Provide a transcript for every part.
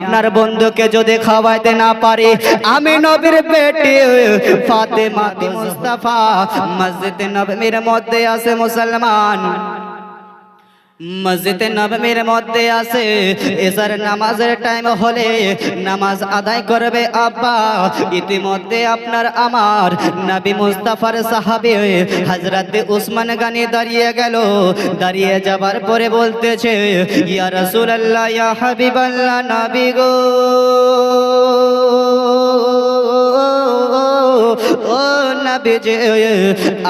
আপনার বন্ধুকে যদি খাওয়াইতে না পারি, আমি নবীর পেটে ফাতেমা মুস্তাফা, মসজিদ নবীর মধ্যে আছে মুসলমান। মসজিদে নবমীর মধ্যে আছে এসার নামাজের টাইম হলে নামাজ আদায় করবে আব্বা। ইতিমধ্যে আপনার আমার নবী মুস্তাফার সাহাবি হজরত উসমান গানি দাঁড়িয়ে গেল। দাঁড়িয়ে যাবার পরে বলতেছে, ইয়া রাসূলুল্লাহ, ইয়া হাবিবাল্লাহ, নবী গো। ও নবী যে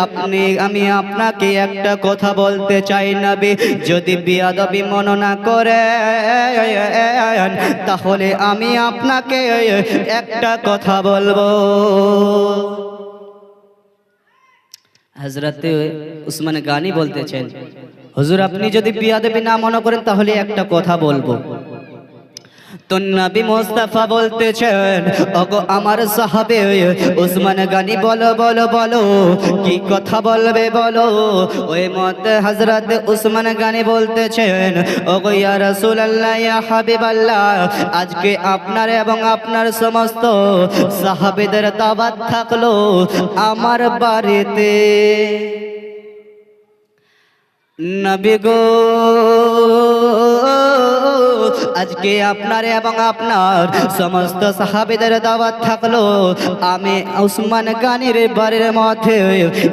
আপনি, আমি আপনাকে একটা কথা বলতে চাই নবী। যদি বিয়াদবি মন না করে তাহলে আমি আপনাকে একটা কথা বলব। হজরত উসমান গানি বলতেছেন, হুজুর, আপনি যদি বিয়াদবি না মনে করেন, তাহলে একটা কথা বলব। তো নবী মোস্তাফা বলতেছেন, ওগো আমার সাহাবে, উসমান গানি, বলো বলো বলো, কি কথা বলবে, বলো? ওই মধ্যে হযরত উসমান গানি বলতেছেন, ওগো ইয়া রাসূলুল্লাহ, ইয়া হাবিবাল্লাহ, আজকে আপনার এবং আপনার সমস্ত সাহাবেদের দাওয়াত থাকল আমার বাড়িতে। নবী গো আজকে আপনার এবং আপনার সমস্ত সাহাবিদের দাওয়াত থাকল। আমি উসমান গানির বাড়ির মধ্যে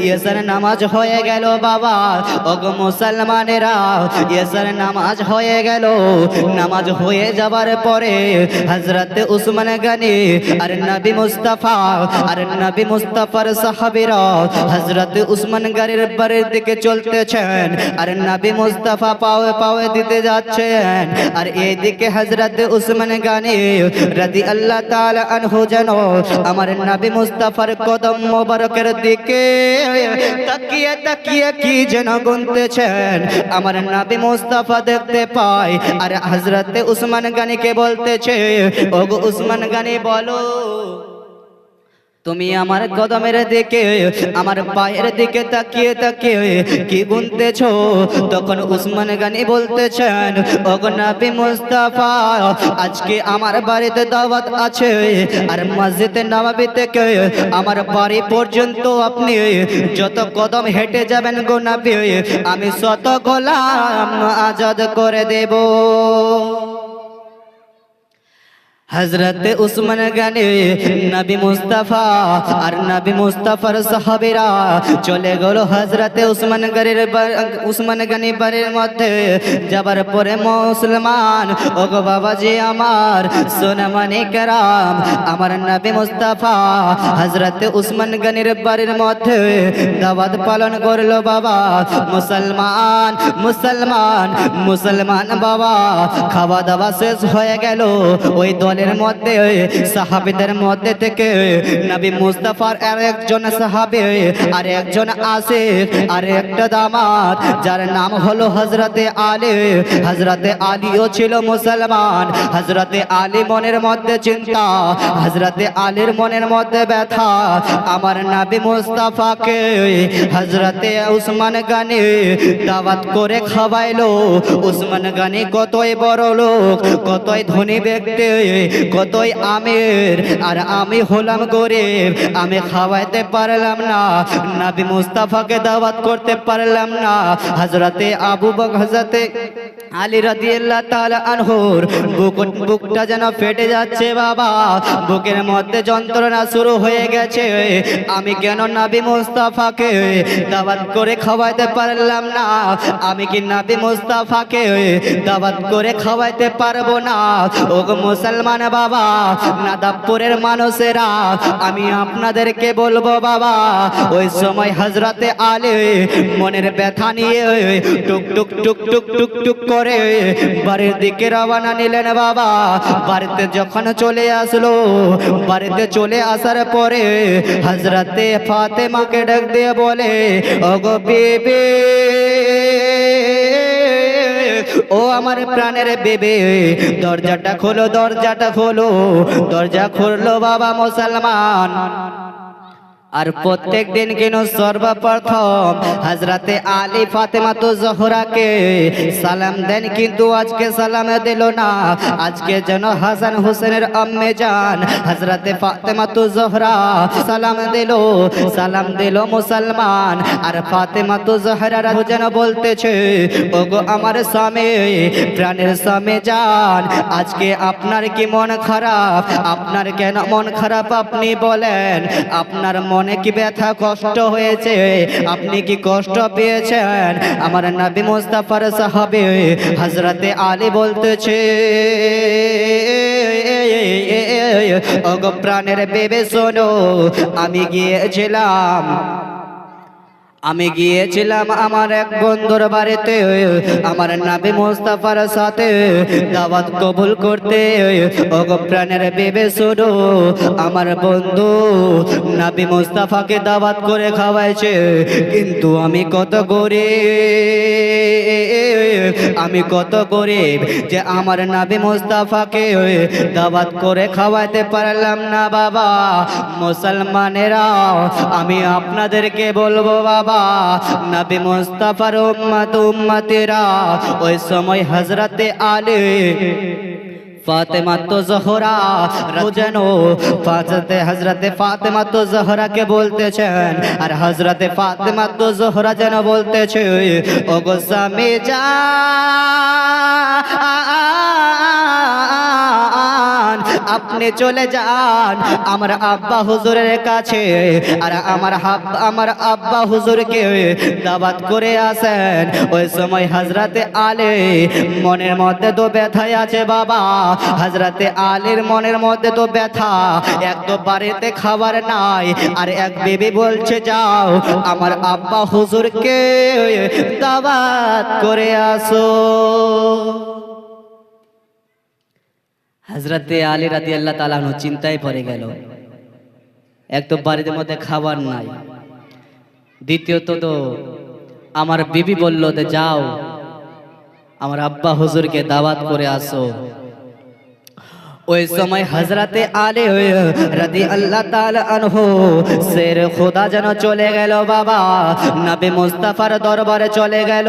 ইয়েসার নামাজ হয়ে গেল বাবা। ওগো মুসলমানেরা ইয়েসার নামাজ হয়ে গেল। নামাজ হয়ে যাবার পরে হজরত উসমান গানি আর নবী মুস্তাফা আর নবী মুস্তাফার সাহাবিরা হজরত উসমান গানির বাড়ির দিকে চলতেছেন আর নবী মুস্তাফা পাওয়ে পাওয়ে দিতে যাচ্ছেন। আর এইদিকে হজরত উসমান গানি রাদি আল্লাহ তাআলা আনহু যেন আমার নবী মুস্তাফার কদম মোবারকের দিকে তাকিয়ে তাকিয়ে কি যেন গুনতেছেন? আমার নবী মুস্তাফা দেখতে পাই আর হজরত উসমান গানিকে বলতেছে, ওগো উসমান গানি, বলো। তুমি আমার কদমের দিকে, আমার পায়ের দিকে তাকিয়ে তাকিয়ে কি গুনতেছ? তখন উসমান গানি বলতেছেন অগনাবি মুস্তাফা, আজকে আমার বাড়িতে দাওয়াত আছে আর মসজিদে নবাবি থেকে আমার বাড়ি পর্যন্ত আপনি যত কদম হেঁটে যাবেন গো নাবি, আমি শত গোলাম আজাদ করে দেব। হজরত উসমান গানে নবী মুস্তাফা আর নবী মুস্তাফার সাহাবীরা চলে গেল হজরত উসমান গানের উসমান গানি বাড়ির মধ্যে। যাবার পরে মুসলমান ও গো বাবাজি আমার সোনামানি কেরাম, আমার নবী মুস্তাফা হজরত উসমান গানির বাড়ির মধ্যে দাওয়াত পালন করল বাবা। মুসলমান মুসলমান মুসলমান বাবা, খাওয়া দাওয়া শেষ হয়ে গেল। ওই দলের মধ্যে, সাহাবিদের মধ্যে থেকে নবী মুস্তাফার আর একজন সাহাবি আর একজন আসে আর একটা দামাত, যার নাম হলো হজরতে আলী। হজরতে আলীও ছিল মুসলমান। হজরতে আলী মনের মধ্যে চিন্তা হজরতে আলীর মনের মধ্যে ব্যথা। আমার নবী মুস্তাফাকে হজরতে উসমান গানি দাওয়াত করে খাওয়াইলো। উসমান গানি কতই বড় লোক, কতই ধনী ব্যক্তি কতই আমের, আর আমি হলাম গরিব, আমি খাওয়াইতে পারলাম না, নাবি মুস্তাফাকে দাওয়াত করতে পারলাম না হজরতে আবু বক হজরতে আলী রাদিয়াল্লাহ আনহুর বুক, বুকটা যেন ফেটে যাচ্ছে বাবা। বুকের মধ্যে যন্ত্রণা শুরু হয়ে গেছে। আমি কেন নবী মুস্তাফাকে দাওয়াত করে খাওয়াইতে পারলাম না? আমি কি নবী মুস্তাফাকে দাওয়াত করে খাওয়াইতে পারব না? ও মুসলমান বাবা, নাদাবপুরের মানুষেরা, আমি আপনাদেরকে বলব বাবা, ওই সময় হজরতে আলে মনের ব্যথা নিয়ে টুক টুক টুক টুক টুক টুক করে বাড়ির দিকে রওনা নিলেন বাবা। বাড়িতে যখন চলে আসলো, বাড়িতে চলে আসার পরে হজরতে ফাতেমাকে ডাক দিয়ে বলে, ওগো বেবে, ও আমার প্রাণের বেবে, দরজাটা খোলো দরজাটা খোলো, দরজা খুললো বাবা মুসলমান। আর প্রত্যেক দিন কেন সর্বপ্রথম হজরতে আলী ফাতেমা তো জহরাকে সালাম দেন, কিন্তু আজকে সালাম দিল না। আজকে যেন হাসান হোসেনের আম্মে যান হজরতে ফাতেমা তো জহরা সালাম দিল। সালাম দিল মুসলমান। আর ফাতেমা তো জহরা যেন বলতেছে, ওগো আমার স্বামী, প্রাণের স্বামী যান আজকে আপনার কি মন খারাপ? আপনার কেন মন খারাপ আপনি বলেন? আপনার মনে কি ব্যথা কষ্ট হয়েছে? আপনি কি কষ্ট পেয়েছেন? আমার নাবি মোস্তাফার সাহাবে হজরতে আলী বলতেছে অগ প্রাণের বেবে শোনো, আমি গিয়েছিলাম আমি গিয়েছিলাম আমার এক বন্ধুর বাড়িতে, আমার নাবি মোস্তাফার সাথে দাওয়াত কবুল করতে। প্রাণের বেবে শুরু আমার বন্ধু নাবি মোস্তাফাকে দাওয়াত করে খাওয়াইছে, কিন্তু আমি কত গরিব। আমি কত গরিব যে আমার নাবি মোস্তাফাকে দাওয়াত করে খাওয়াইতে পারলাম না, বাবা। মুসলমানেরা, আমি আপনাদেরকে বলব, বাবা, নাবি মুস্তাফার উম্মত উম্মতেরা, ওই সময় হজরতে আলী ফাতেমা তো জহরা যেন ফাজতে হজরতে ফাতেমা তো জহরাকে বলতেছেন, আর হজরতে ফাতেমা তো জহরা যেন বলতেছে ও গো স্বামী যা আপনি চলে যান। আমার আব্বা হুজুরের কাছে। আর আমার আমার আব্বা হুজুরকে দাবাত করে আসেন। ওই সময় হাজরাতে আলে মনের মধ্যে তো ব্যথাই আছে বাবা। হাজরাতে আলীর মনের মধ্যে তো ব্যথা। এক তো বাড়িতে খাবার নাই। আর এক বেবি বলছে, যাও, আমার আব্বা হুজুরকে দাবাত করে আসো। হজরতে আলী রাতি আল্লাহ তালানো চিন্তায় পড়ে গেল। এক তো বাড়িতে মধ্যে খাবার নাই। দ্বিতীয়ত তো আমার বিবি বলল যে, যাও, আমার আব্বা হুজুরকে দাওয়াত করে আসো। ওই সময় হজরতে আলে রাদি আল্লাহ আনহু শের খোদা যেন চলে গেল বাবা। নবী মুস্তাফার দরবারে চলে গেল,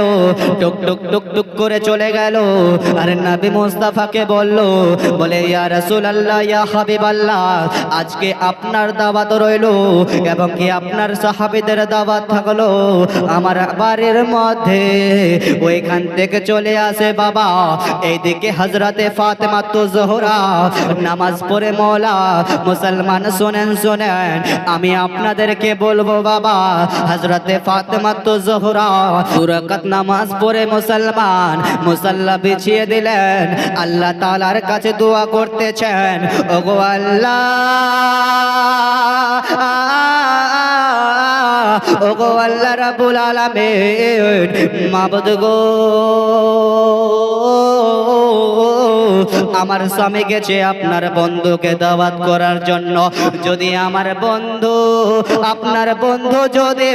টুক টুক টুক টুক করে চলে গেল। আর নবী মুস্তাফাকে বলল, বলে, ইয়া রসুল রাসূলুল্লাহ, ইয়া হাবিব আল্লাহ আজকে আপনার দাওয়াত রইল এবং কি আপনার সাহাবীদের দাওয়াত থাকল আমার বাড়ির মধ্যে। ওইখান থেকে চলে আসে বাবা। এইদিকে হজরতে ফাতেমা তো জোহরা নামাজ পড়ে মৌলা, মুসলমান শোনেন শোনেন। আমি আপনাদেরকে বলব, বাবা হজরতে ফাতেমাত তো নামাজ পড়ে মুসলমান, মুসল্লা বিছিয়ে দিলেন, আল্লাহ তালার কাছে দোয়া করতেছেন। ওগো আল্লাহ ওগো আল্লাহ রাবুল আলামিন, মাবুদ গো। আমার স্বামী গেছে আপনার বন্ধুকে দাওয়াত করার জন্য। যদি আমার বন্ধু, আপনার বন্ধু যদি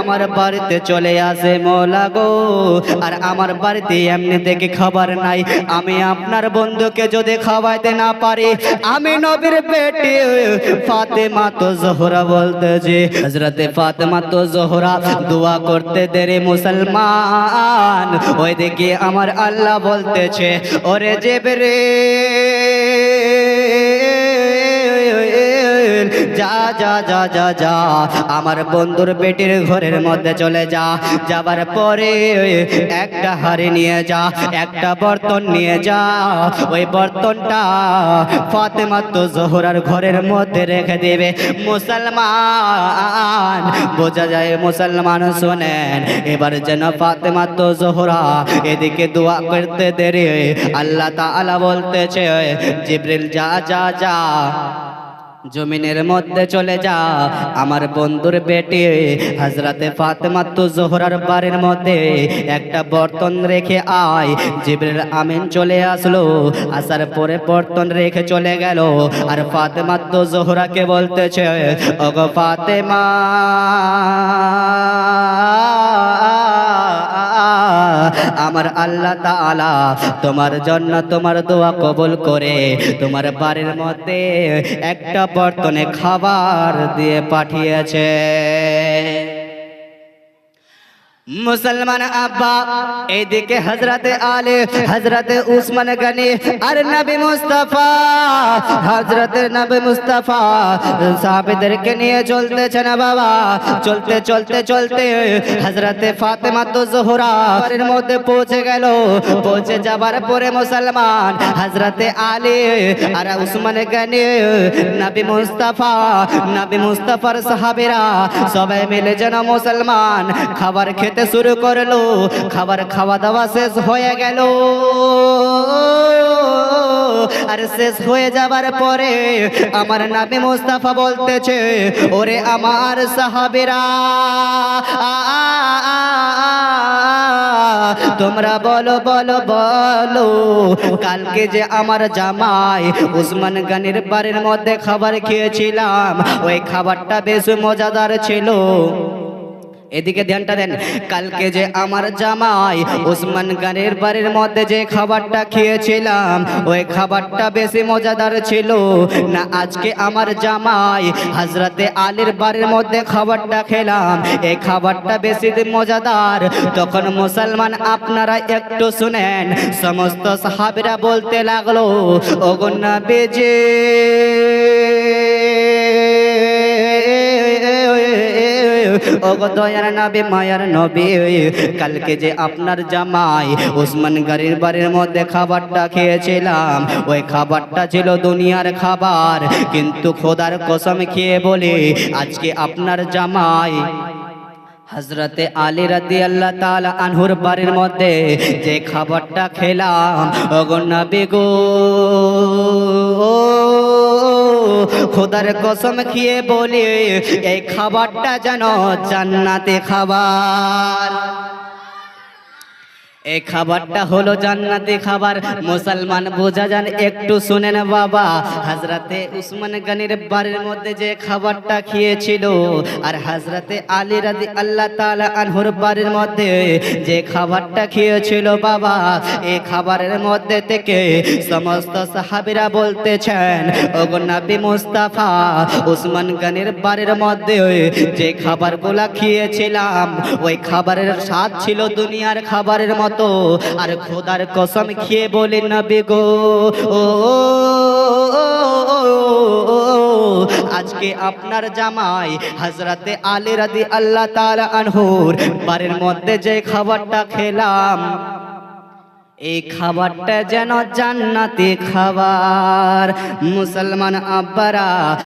আমার বাড়িতে চলে আসে মোলা গো, আর আমার বাড়িতে এমনি থেকে খাবার নাই, আমি আপনার বন্ধুকে যদি খাওয়াইতে না পারি, আমি নবীর পেটে ফাতেমা তো জোহরা বলতে যে হজরতে ফাতেমা তো জোহরা দোয়া করতে দেরে মুসলমান। ওই দিকে আমার আল্লাহ বলতেছে ওরে জেবরে যা যা যা যা যা। আমার বন্ধুর পেটের ঘরের মধ্যে চলে যা। যাবার পরে একটা হাড়ি নিয়ে যা, একটা বর্তন নিয়ে যা। ওই বর্তনটা ফাতেমা তো জোহরার ঘরের মধ্যে রেখে দেবে। মুসলমান, বোঝা যায় মুসলমান শোনেন, এবার যেন ফাতেমা তো জোহরা এদিকে দোয়া করতে দেরি। আল্লাহ তাআলা বলতেছে, জিব্রিল যা যা যা। জমিনের মধ্যে চলে যা। আমার বন্ধুর বেটে হাজরাতে ফাতেমা তো জোহরার বাড়ির মধ্যে একটা বর্তন রেখে আয়। জিবের আমিন চলে আসলো, আসার পরে বর্তন রেখে চলে গেল। আর ফাতেমা তো জোহরাকে বলতেছে, ওগো ফাতেমা আমার আল্লাহ তালা তোমার জন্য তোমার দোয়া কবুল করে তোমার বাড়ির মধ্যে একটা বর্তনে খাবার দিয়ে পাঠিয়েছে। মুসলমান আব্বা, এইদিকে হজরতে আলে হজরতে উসমান গনি আর নবী মুস্তাফা হজরতে নবী মুস্তাফা সাহাবেদেরকে নিয়ে চলতেছে না বাবা। চলতে চলতে চলতে হজরতে ফাতেমা তো জোহরা মধ্যে পৌঁছে গেল। পৌঁছে যাবার পরে মুসলমান হজরতে আলী আর উসমান গনি, নবী মুস্তাফা, নবী মুস্তাফার সাহাবেরা সবাই মিলে যেন মুসলমান খাবার খেতে শুরু করল, খাবার খাওয়া দাওয়া শেষ হয়ে গেল। আর শেষ হয়ে যাবার পরে আমার নাবি মুস্তাফা বলতেছে, ওরে আমার সাহাবেরা, তোমরা বলো বলো বলো, কালকে যে আমার জামাই উসমান গানির বাড়ির মধ্যে খাবার খেয়েছিলাম, ওই খাবারটা বেশ মজাদার ছিল। এদিকে ধ্যানটা দেন। কালকে যে আমার জামাই উসমান গানের বাড়ির মধ্যে যে খাবারটা খেয়েছিলাম, ওই খাবারটা বেশি মজাদার ছিল। না, আজকে আমার জামাই হাজরাতে আলীর বাড়ির মধ্যে খাবারটা খেলাম। এই খাবারটা বেশি মজাদার। তখন মুসলমান আপনারা একটু শুনেন, সমস্ত সাহাবিরা বলতে লাগল ওগন্না বেজে ওগো দয়ার নবী, মায়ার নবী, কালকে যে আপনার জামাই উসমান গাড়ির বাড়ির মধ্যে খাবারটা খেয়েছিলাম, ওই খাবারটা ছিল দুনিয়ার খাবার। কিন্তু খোদার কসম খেয়ে বলে, আজকে আপনার জামাই হজরতে আলী রাদি আল্লাহ তালা আনহুর বাড়ির মধ্যে যে খাবারটা খেলাম ওগো নবী গো। খোদার কসম খেয়ে বলি এই খাবারটা যেন জান্নাতে খাবার। এই খাবারটা হলো জান্নাতি খাবার। মুসলমান বোঝা যান, একটু শুনেন বাবা। হাজরাতে উসমান গানির বাড়ির মধ্যে যে খাবারটা খেয়েছিল, আর হাজরাতে আলী রাদি আল্লাহ তাআলা আনহুর বাড়ির মধ্যে যে খাবারটা খেয়েছিল বাবা এই খাবারের মধ্যে থেকে সমস্ত সাহাবীরা বলতেছেন, ওগো নবী মুস্তাফা, উসমান গানির বাড়ির মধ্যে যে খাবারগুলা খেয়েছিলাম, ওই খাবারের স্বাদ ছিল দুনিয়ার খাবারের মতো। আর খোদার কসম খেয়ে বলে, নবী গো, ও আজকে আপনার জামাই হজরতে আলী রাদি আল্লাহ তাআলা আনহুর বাড়ির মধ্যে যে খাবারটা খেলাম, এই খাবারটা যেন জান্নাতি খাবার। মুসলমান আব্বারা